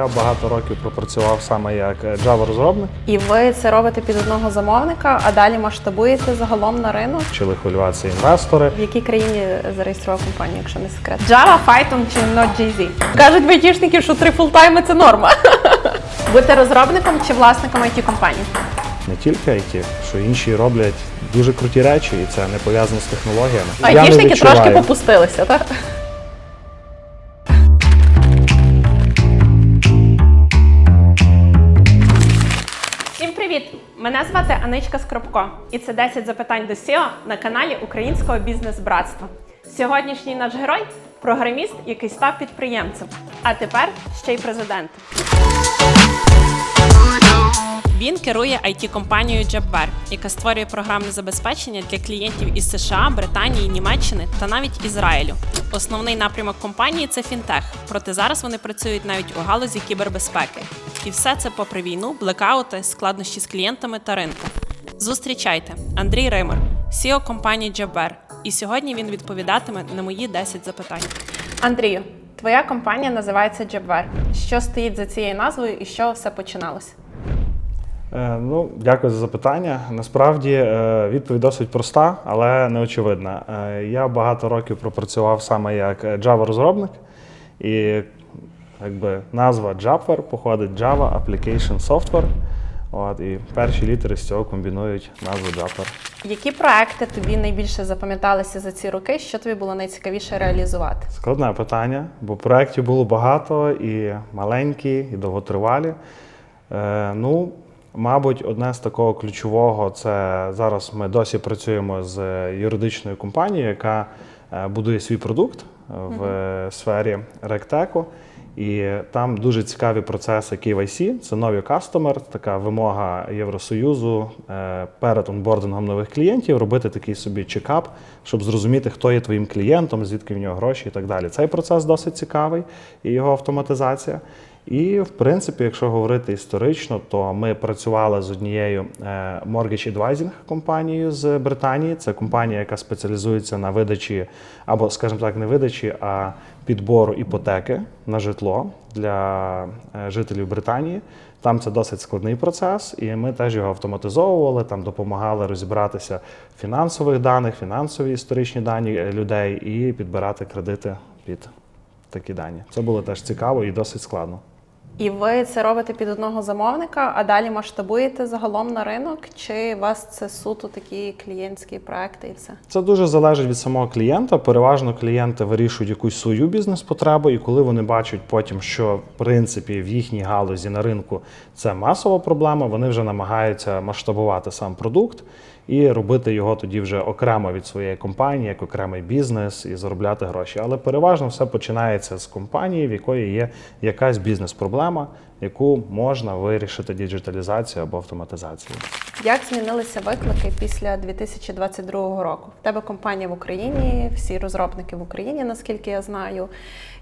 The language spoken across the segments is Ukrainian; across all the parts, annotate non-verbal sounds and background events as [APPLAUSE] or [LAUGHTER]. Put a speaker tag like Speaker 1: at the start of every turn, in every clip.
Speaker 1: Я багато років пропрацював саме як Java-розробник,
Speaker 2: І ви це робите під одного замовника, а далі масштабуєте загалом на ринок.
Speaker 1: вчили хвилюватися інвестори.
Speaker 2: В якій країні зареєстрував компанію, якщо не секрет? Java, Python чи Node.js? Кажуть в що три фултайми це норма. [LAUGHS] Бути розробником чи власником it компанії
Speaker 1: Не тільки IT, що інші роблять дуже круті речі, і це не пов'язано з технологіями.
Speaker 2: Айтішники трошки попустилися, так? Мене звати Аничка Скропко, і це 10 запитань до SEO на каналі Українського бізнес-братства. Сьогоднішній наш герой програміст, який став підприємцем, а тепер ще й президентом. Він керує it компанією JobWare, яка створює програмне забезпечення для клієнтів із США, Британії, Німеччини та навіть Ізраїлю. Основний напрямок компанії це фінтех, проте зараз вони працюють навіть у галузі кібербезпеки. І все це попри війну, блекаути, складнощі з клієнтами та ринком. Зустрічайте Андрій Ример, CEO компанії JobWare. І сьогодні він відповідатиме на мої 10 запитань. Андрію, твоя компанія називається JobWare. Що стоїть за цією назвою і з що все починалося?
Speaker 1: Е, Ну, дякую за запитання. Насправді е, відповідь досить проста, але не очевидна. Е, Я багато років пропрацював саме як Java-розробник, і якби назва Jabware походить Java Application Software. От, і перші літери з цього комбінують назву Jabware.
Speaker 2: Які проекти тобі найбільше запам'яталися за ці роки? Що тобі було найцікавіше реалізувати?
Speaker 1: Складне питання, бо проєктів було багато і маленькі, і довготривалі. Е, ну, мабуть, одне з такого ключового це зараз ми досі працюємо з юридичною компанією, яка е, будує свій продукт в е, сфері ректеку. І там дуже цікаві процеси KYC, це нові кастомер, така вимога Євросоюзу е, перед онбордингом нових клієнтів робити такий собі чекап, щоб зрозуміти, хто є твоїм клієнтом, звідки в нього гроші і так далі. Цей процес досить цікавий і його автоматизація. І, в принципі, якщо говорити історично, то ми працювали з однією е, mortgage advising компанією з Британії. Це компанія, яка спеціалізується на видачі, або, скажімо так, не видачі, а підбору іпотеки на житло для е, жителів Британії. Там це досить складний процес, і ми теж його автоматизовували, там допомагали розібратися в фінансових даних, фінансові історичні дані е, людей і підбирати кредити під такі дані. Це було теж цікаво і досить складно.
Speaker 2: І ви це робите під одного замовника, а далі масштабуєте загалом на ринок? Чи у вас це суто такі клієнтські проекти і все?
Speaker 1: Це дуже залежить від самого клієнта. Переважно клієнти вирішують якусь свою бізнес-потребу, і коли вони бачать потім, що в принципі в їхній галузі на ринку це масова проблема, вони вже намагаються масштабувати сам продукт і робити його тоді вже окремо від своєї компанії, як окремий бізнес, і заробляти гроші. Але переважно все починається з компанії, в якої є якась бізнес-проблема, яку можна вирішити діджиталізацією або автоматизацією.
Speaker 2: Як змінилися виклики після 2022 року? В тебе компанія в Україні, всі розробники в Україні, наскільки я знаю.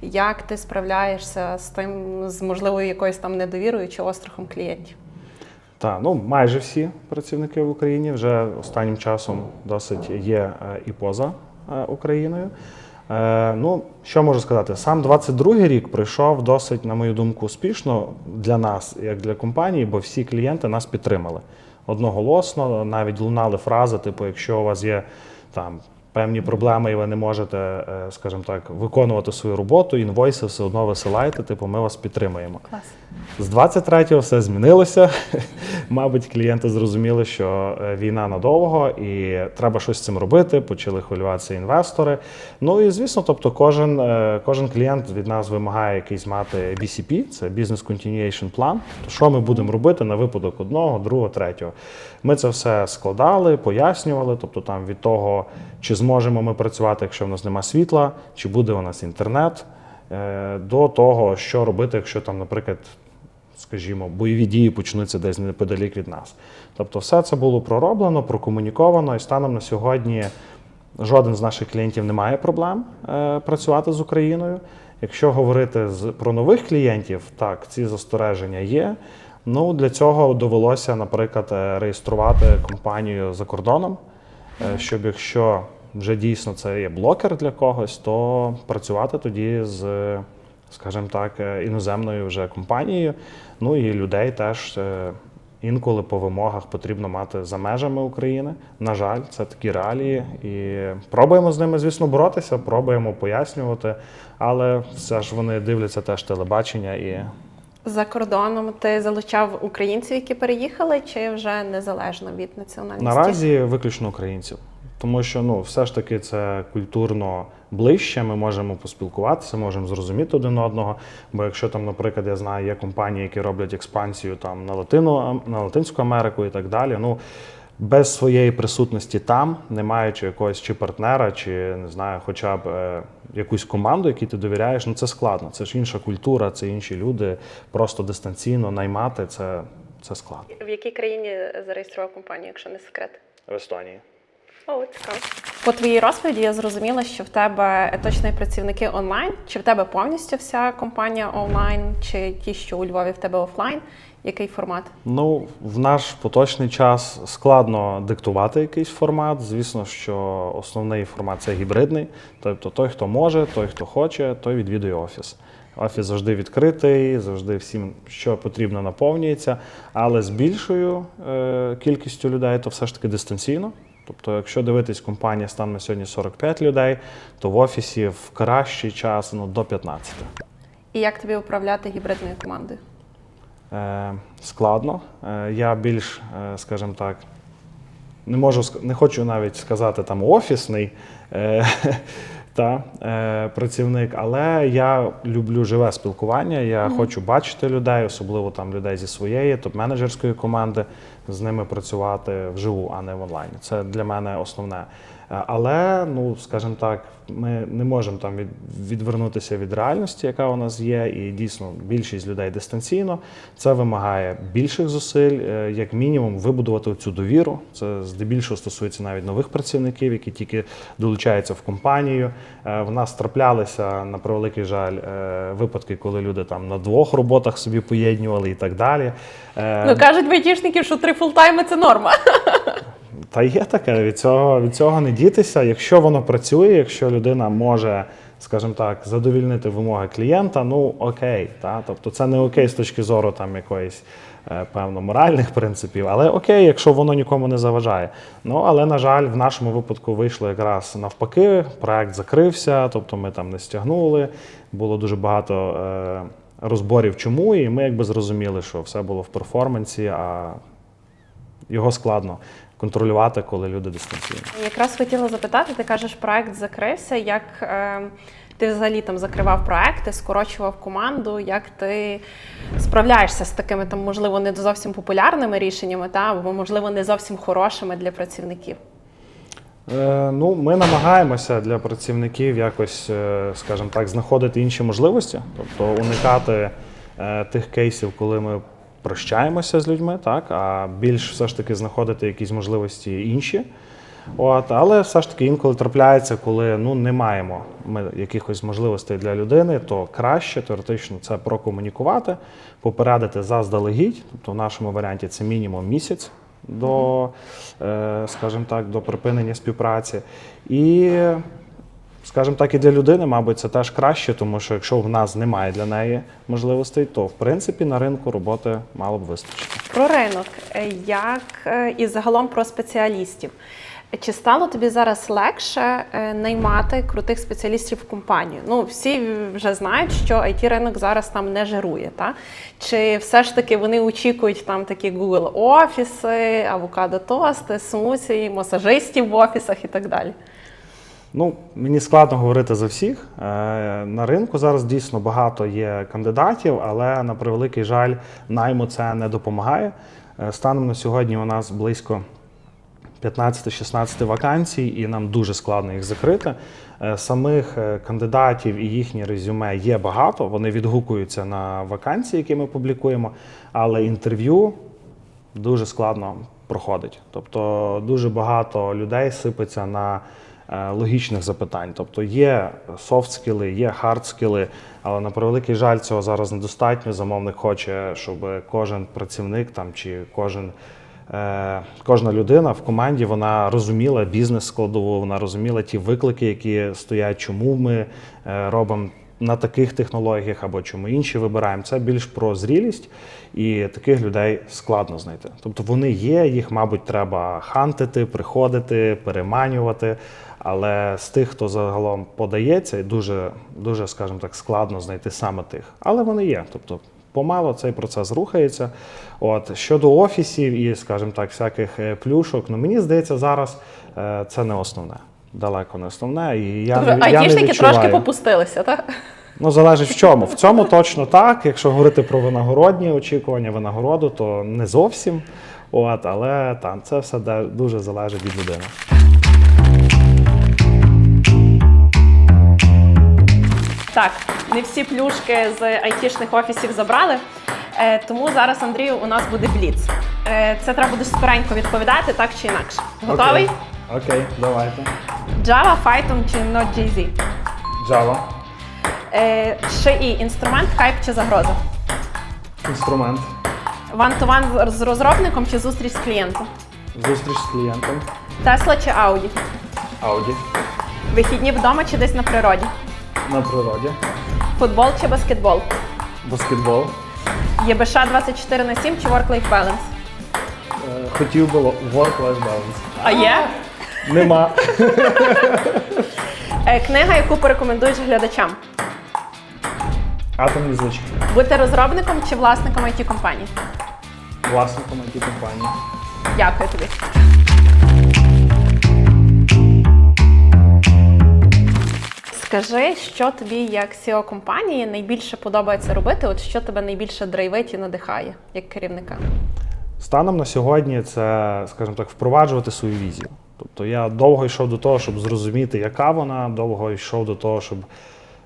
Speaker 2: Як ти справляєшся з тим, з можливою якоюсь там недовірою чи острахом клієнтів?
Speaker 1: Так, ну майже всі працівники в Україні вже останнім часом досить є е, і поза е, Україною. Е, Ну, що можу сказати, сам 22-й рік пройшов досить, на мою думку, успішно для нас, як для компанії, бо всі клієнти нас підтримали одноголосно. Навіть лунали фрази, типу, якщо у вас є там. Певні проблеми, і ви не можете, е, скажімо так, виконувати свою роботу, інвойси все одно висилайте, типу, ми вас підтримуємо.
Speaker 2: Клас.
Speaker 1: З 23-го все змінилося. [LAUGHS] Мабуть, клієнти зрозуміли, що е, війна надовго і треба щось з цим робити. Почали хвилюватися інвестори. Ну і звісно, тобто, кожен, е, кожен клієнт від нас вимагає якийсь мати BCP, це Business Continuation Plan. То що ми будемо робити на випадок одного, другого, третього. Ми це все складали, пояснювали. Тобто, там від того, чи зможемо ми працювати, якщо в нас нема світла, чи буде у нас інтернет. е, До того, що робити, якщо там, наприклад, скажімо, бойові дії почнуться десь неподалік від нас. Тобто, все це було пророблено, прокомуніковано, і станом на сьогодні жоден з наших клієнтів не має проблем е, працювати з Україною. Якщо говорити з, про нових клієнтів, так, ці застереження є. Ну, для цього довелося, наприклад, е, реєструвати компанію за кордоном, щоб якщо вже дійсно це є блокер для когось, то працювати тоді з скажімо так, е, іноземною вже компанією. Ну і людей теж е, інколи по вимогах потрібно мати за межами України. На жаль, це такі реалії. І пробуємо з ними, звісно, боротися, пробуємо пояснювати, але все ж вони дивляться теж телебачення і
Speaker 2: За кордоном ти залучав українців, які переїхали, чи вже незалежно від національності?
Speaker 1: Наразі виключно українців, тому що ну все ж таки це культурно ближче. Ми можемо поспілкуватися, можемо зрозуміти один одного. Бо якщо там, наприклад, я знаю, є компанії, які роблять експансію там на Латину, на Латинську Америку і так далі. Ну без своєї присутності там, не маючи якогось чи партнера, чи не знаю, хоча б е, якусь команду, якій ти довіряєш, ну це складно. Це ж інша культура, це інші люди. Просто дистанційно наймати це, це складно.
Speaker 2: В якій країні зареєстрував компанію, якщо не секрет?
Speaker 1: В Естонії.
Speaker 2: О, цікаво. По твоїй розповіді я зрозуміла, що в тебе точно працівники онлайн, чи в тебе повністю вся компанія онлайн, чи ті, що у Львові в тебе офлайн? Який формат?
Speaker 1: Ну, в наш поточний час складно диктувати якийсь формат. Звісно, що основний формат це гібридний. Тобто той, хто може, той, хто хоче, той відвідує офіс. Офіс завжди відкритий, завжди всім, що потрібно, наповнюється. Але з більшою е, кількістю людей, то все ж таки дистанційно. Тобто, якщо дивитись, компанія стан на сьогодні 45 людей, то в офісі в кращий час ну, до 15.
Speaker 2: І як тобі управляти гібридною командою?
Speaker 1: Е, складно. Е, я більш, е, скажімо так, не можу не хочу навіть сказати там офісний е, [LAUGHS] та, е, працівник, але я люблю живе спілкування. Я хочу бачити людей, особливо там людей зі своєї топ-менеджерської команди, з ними працювати вживу, а не в онлайні. Це для мене основне. Е, Але, ну скажімо так, ми не можемо там від, відвернутися від реальності, яка у нас є, і дійсно більшість людей дистанційно. Це вимагає більших зусиль, е, як мінімум, вибудувати цю довіру. Це здебільшого стосується навіть нових працівників, які тільки долучаються в компанію. Е, В нас траплялися на превеликий жаль випадки, коли люди там на двох роботах собі поєднували і так далі.
Speaker 2: Ну кажуть айтішники, що три фултайми це норма. [LAUGHS]
Speaker 1: Та є таке, від цього, від цього не дітися. Якщо воно працює, якщо людина може, скажімо так, задовільнити вимоги клієнта, ну окей. Та? Тобто це не окей з точки зору там якоїсь е, певно моральних [LAUGHS] принципів, але окей, якщо воно нікому не заважає. Ну але на жаль, в нашому випадку вийшло якраз навпаки. Проект закрився, тобто ми там не стягнули. Було дуже багато. Е, Розборів, чому, і ми якби зрозуміли, що все було в перформансі, а його складно контролювати, коли люди дистанційно.
Speaker 2: Якраз хотіла запитати, ти кажеш, проект закрився. Як е, ти взагалі там закривав проекти, скорочував команду? Як ти справляєшся з такими там, можливо, не зовсім популярними рішеннями, та або можливо не зовсім хорошими для працівників?
Speaker 1: Е, ну, ми намагаємося для працівників якось, е, скажімо так, знаходити інші можливості, тобто уникати е, тих кейсів, коли ми прощаємося з людьми, так, а більш все ж таки знаходити якісь можливості інші. От, але все ж таки інколи трапляється, коли ну, не маємо ми якихось можливостей для людини, то краще теоретично це прокомунікувати, попередити заздалегідь. Тобто в нашому варіанті це мінімум місяць до, е, скажімо так, до припинення співпраці. І, скажімо так, і для людини, мабуть, це теж краще, тому що якщо в нас немає для неї можливостей, то в принципі на ринку роботи мало б вистачити.
Speaker 2: Про ринок, як е, і загалом про спеціалістів. Чи стало тобі зараз легше е, наймати крутих спеціалістів в компанію? Ну, всі вже знають, що it ринок зараз там не жирує. Та? Чи все ж таки вони очікують там такі Google офіси, авокадо тости, смусі, масажистів в офісах і так далі?
Speaker 1: Ну, мені складно говорити за всіх. Е, На ринку зараз дійсно багато є кандидатів, але на превеликий жаль, найму це не допомагає. Е, Станом на сьогодні у нас близько 15-16 вакансій, і нам дуже складно їх закрити. Е, Самих кандидатів і їхні резюме є багато. Вони відгукуються на вакансії, які ми публікуємо, але інтерв'ю дуже складно проходить. Тобто дуже багато людей сипеться на логічних запитань. Тобто є софт-скіли, є хард-скіли, але на превеликий жаль, цього зараз недостатньо. Замовник хоче, щоб кожен працівник там чи кожен. е, Кожна людина в команді вона розуміла бізнес складову, вона розуміла ті виклики, які стоять, чому ми е, робимо на таких технологіях або чому інші вибираємо. Це більш про зрілість, і таких людей складно знайти. Тобто вони є, їх, мабуть, треба хантити, приходити, переманювати. Але з тих, хто загалом подається, дуже, дуже, скажімо так, складно знайти саме тих. Але вони є. Тобто, помало цей процес рухається. От щодо офісів і, скажімо так, всяких е, плюшок, ну мені здається, зараз е, це не основне. Далеко не основне. І я,
Speaker 3: Тобто
Speaker 1: не, я
Speaker 3: айтішники трошки попустилися, так?
Speaker 1: Ну, залежить в чому. В цьому точно так. Якщо говорити про винагородні очікування винагороду, то не зовсім. От, але там це все дуже залежить від людини.
Speaker 2: Так, не всі плюшки з айтішних офісів забрали. Е, тому зараз, Андрію, у нас буде бліц. Е, це треба буде скоренько відповідати, так чи інакше. Готовий?
Speaker 1: Окей, Окей давайте.
Speaker 2: Java, Python чи Node.js?
Speaker 1: Java.
Speaker 2: Е, ШІ, інструмент, хайп чи загроза?
Speaker 1: Інструмент.
Speaker 2: Ван-ту-ван з розробником чи зустріч з клієнтом?
Speaker 1: Зустріч з клієнтом.
Speaker 2: Тесла чи Ауді?
Speaker 1: Audi.
Speaker 2: Вихідні вдома чи десь на природі?
Speaker 1: На природі.
Speaker 2: Футбол чи баскетбол?
Speaker 1: Баскетбол.
Speaker 2: ЄБШ 24 на 7 чи Work-Life Balance?
Speaker 1: Е, Хотів би work-life balance.
Speaker 2: А є?
Speaker 1: Нема. [LAUGHS]
Speaker 2: Е, книга, яку порекомендуєш глядачам?
Speaker 1: Атомні звички.
Speaker 2: Бути розробником чи власником it компанії?
Speaker 1: Власником it компанії.
Speaker 2: Дякую тобі. Скажи, що тобі як CEO компанії найбільше подобається робити? От що тебе найбільше драйвить і надихає як керівника?
Speaker 1: Станом на сьогодні це, скажімо так, впроваджувати свою візію. Тобто я довго йшов до того, щоб зрозуміти, яка вона, довго йшов до того, щоб,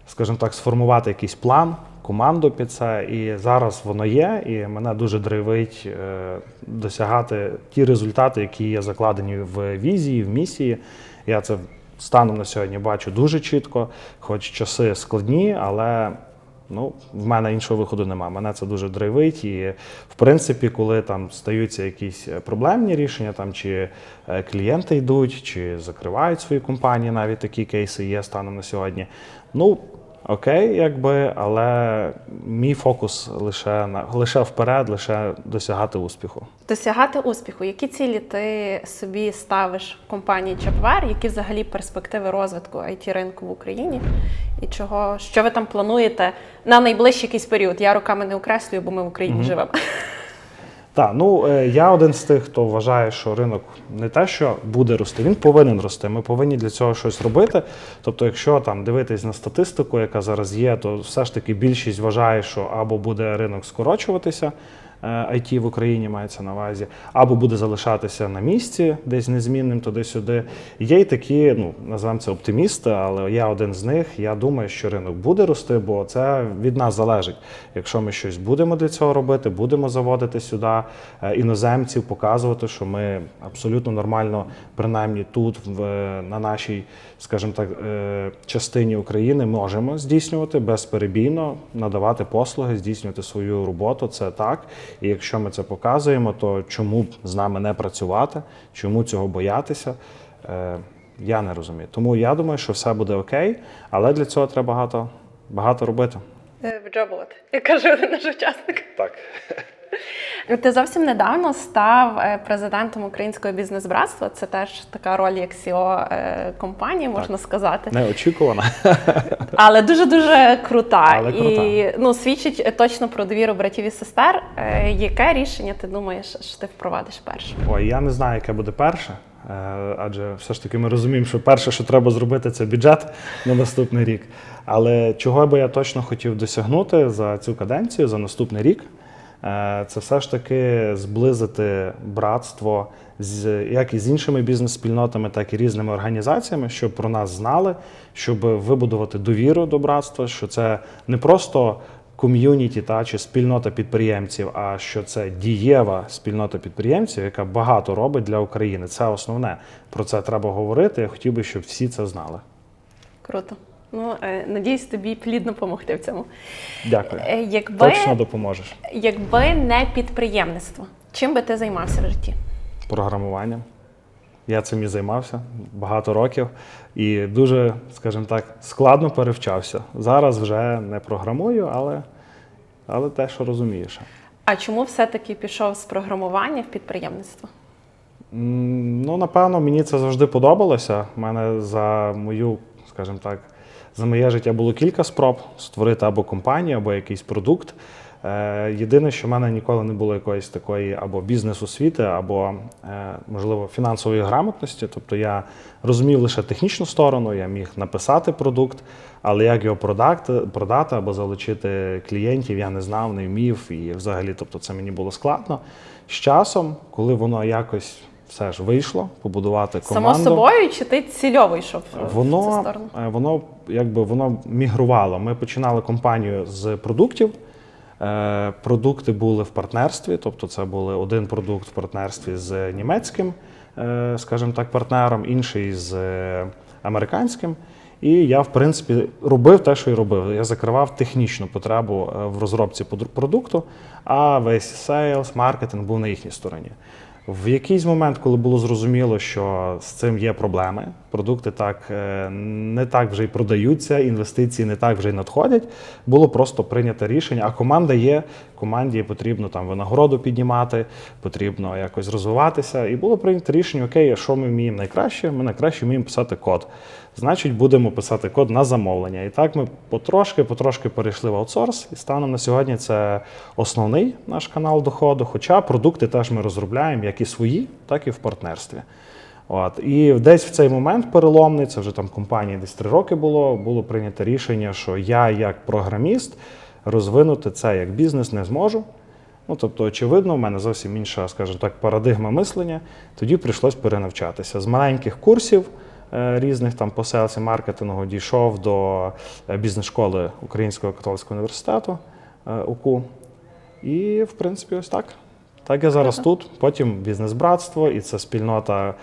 Speaker 1: скажімо так, сформувати якийсь план, команду під це. І зараз воно є, і мене дуже драйвить е, досягати ті результати, які є закладені в візії, в місії. Я це станом на сьогодні бачу дуже чітко, хоч часи складні, але Ну, в мене іншого виходу немає. Мене це дуже драйвить. І в принципі, коли там стаються якісь е, проблемні рішення, там чи е, клієнти йдуть, чи закривають свої компанії, навіть такі кейси є станом на сьогодні. Ну окей, якби, але мій фокус лише на лише вперед, лише досягати успіху.
Speaker 2: Досягати успіху. Які цілі ти собі ставиш в компанії Чапвер? Які взагалі перспективи розвитку it ринку в Україні? І чого що ви там плануєте на найближчий якийсь період? Я руками не окреслюю, бо ми в Україні живемо.
Speaker 1: Так, ну е, я один з тих, хто вважає, що ринок не те, що буде рости, він повинен рости. Ми повинні для цього щось робити. Тобто, якщо там дивитись на статистику, яка зараз є, то все ж таки більшість вважає, що або буде ринок скорочуватися. Е, IT в Україні мається на увазі, або буде залишатися на місці, десь незмінним туди-сюди. Є й такі, ну називаємо це оптимісти, але я один з них. Я думаю, що ринок буде рости, бо це від нас залежить. Якщо ми щось будемо для цього робити, будемо заводити сюди е, іноземців, показувати, що ми абсолютно нормально, принаймні тут, в, на нашій, скажімо так, е, частині України можемо здійснювати безперебійно, надавати послуги, здійснювати свою роботу. Це так. І якщо ми це показуємо, то чому б з нами не працювати, чому цього боятися? Е, Я не розумію. Тому я думаю, що все буде окей, але для цього треба багато, багато робити.
Speaker 2: Вджобувати, як каже один [LAUGHS] наш учасник.
Speaker 1: Так. [LAUGHS]
Speaker 2: Ти зовсім недавно став е, президентом Українського бізнес-братства. Це теж така роль, як CEO е, компанії, можна сказати.
Speaker 1: Неочікувано. [LAUGHS]
Speaker 2: Але дуже дуже крута.
Speaker 1: Але крута.
Speaker 2: І ну, свідчить точно про довіру братів і сестер. Е, Яке рішення ти думаєш, що ти впровадиш перше?
Speaker 1: Ой, я не знаю, яке буде перше. Адже все ж таки ми розуміємо, що перше, що треба зробити, це бюджет на наступний рік. Але чого би я точно хотів досягнути за цю каденцію, за наступний рік, це все ж таки зблизити братство з як і з іншими бізнес-спільнотами, так і різними організаціями, щоб про нас знали, щоб вибудувати довіру до братства, що це не просто ком'юніті та чи спільнота підприємців, а що це дієва спільнота підприємців, яка багато робить для України. Це основне. Про це треба говорити. Я хотів би, щоб всі це знали.
Speaker 2: Круто. Ну, е, надіюсь, тобі плідно допомогти в цьому.
Speaker 1: Дякую.
Speaker 2: Е, Якби,
Speaker 1: Точно допоможеш.
Speaker 2: якби не підприємництво, чим би ти займався в житті?
Speaker 1: Програмуванням. Я цим і займався багато років і дуже, скажімо так, складно перевчався. Зараз вже не програмую, але, але те, що розумієш.
Speaker 2: А чому все-таки пішов з програмування в підприємництво?
Speaker 1: Ну, напевно, мені це завжди подобалося. У мене за мою, скажімо так, за моє життя було кілька спроб створити або компанію, або якийсь продукт. Е, Єдине, що в мене ніколи не було якоїсь такої або бізнес-освіти, або, е, можливо, фінансової грамотності. Тобто я розумів лише технічну сторону, я міг написати продукт, але як його продати, продати або залучити клієнтів, я не знав, не вмів. І взагалі, тобто, це мені було складно. З часом, коли воно якось все ж вийшло, побудувати команду.
Speaker 2: Само собою, чи ти цільово йшов в цю
Speaker 1: Воно,
Speaker 2: сторону?
Speaker 1: е, воно якби воно мігрувало. Ми починали компанію з продуктів. Е, Продукти були в партнерстві, тобто це був один продукт в партнерстві з німецьким, е, скажімо так, партнером, інший з американським. І я, в принципі, робив те, що й робив. Я закривав технічну потребу в розробці продукту, а весь сейлс, маркетинг був на їхній стороні. В якийсь момент, коли було зрозуміло, що з цим є проблеми, продукти так е, не так вже й продаються, інвестиції не так вже й надходять. Було просто прийнято рішення. А команда є, команді потрібно там винагороду піднімати, потрібно якось розвиватися. І було прийнято рішення: окей, що ми вміємо найкраще? Ми найкраще вміємо писати код. Значить, будемо писати код на замовлення. І так ми потрошки, потрошки перейшли в аутсорс. І станом на сьогодні це основний наш канал доходу. Хоча продукти теж ми розробляємо як і свої, так і в партнерстві. От. І десь в цей момент переломний, це вже там компанії десь три роки було, було прийнято рішення, що я, як програміст, розвинути це як бізнес не зможу. Ну, тобто, очевидно, в мене зовсім інша, скажімо так, парадигма мислення. Тоді прийшлось перенавчатися. З маленьких курсів різних там по селсі маркетингу дійшов до е, бізнес-школи Українського католицького університету е, УКУ. І, в принципі, ось так. Так я зараз тут. Потім бізнес-братство, і це спільнота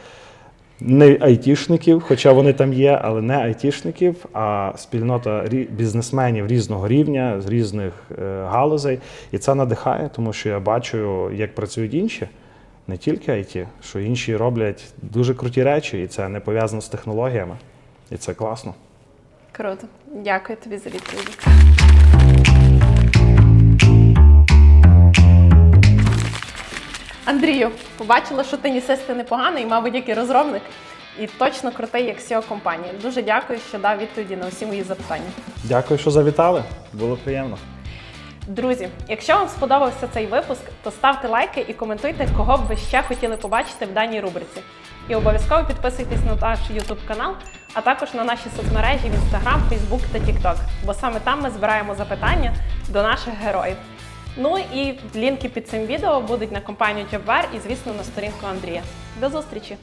Speaker 1: не айтішників, хоча вони там є, але не айтішників, а спільнота бізнесменів різного рівня, з різних е, галузей. І це надихає, тому що я бачу, як працюють інші, не тільки IT, що інші роблять дуже круті речі, і це не пов'язано з технологіями. І це класно.
Speaker 2: Круто. Дякую тобі за відповіді. Андрію, побачила, що тенісист ти непоганий, мабуть, як і розробник, і точно крутий, як SEO компанії. Дуже дякую, що дав відповіді на усі мої запитання.
Speaker 1: Дякую, що завітали. Було приємно.
Speaker 2: Друзі, якщо вам сподобався цей випуск, то ставте лайки і коментуйте, кого б ви ще хотіли побачити в даній рубриці. І обов'язково підписуйтесь на наш YouTube канал, а також на наші соцмережі в Instagram, Facebook та TikTok, бо саме там ми збираємо запитання до наших героїв. Ну і лінки під цим відео будуть на компанію JobWare і, звісно, на сторінку Андрія. До зустрічі!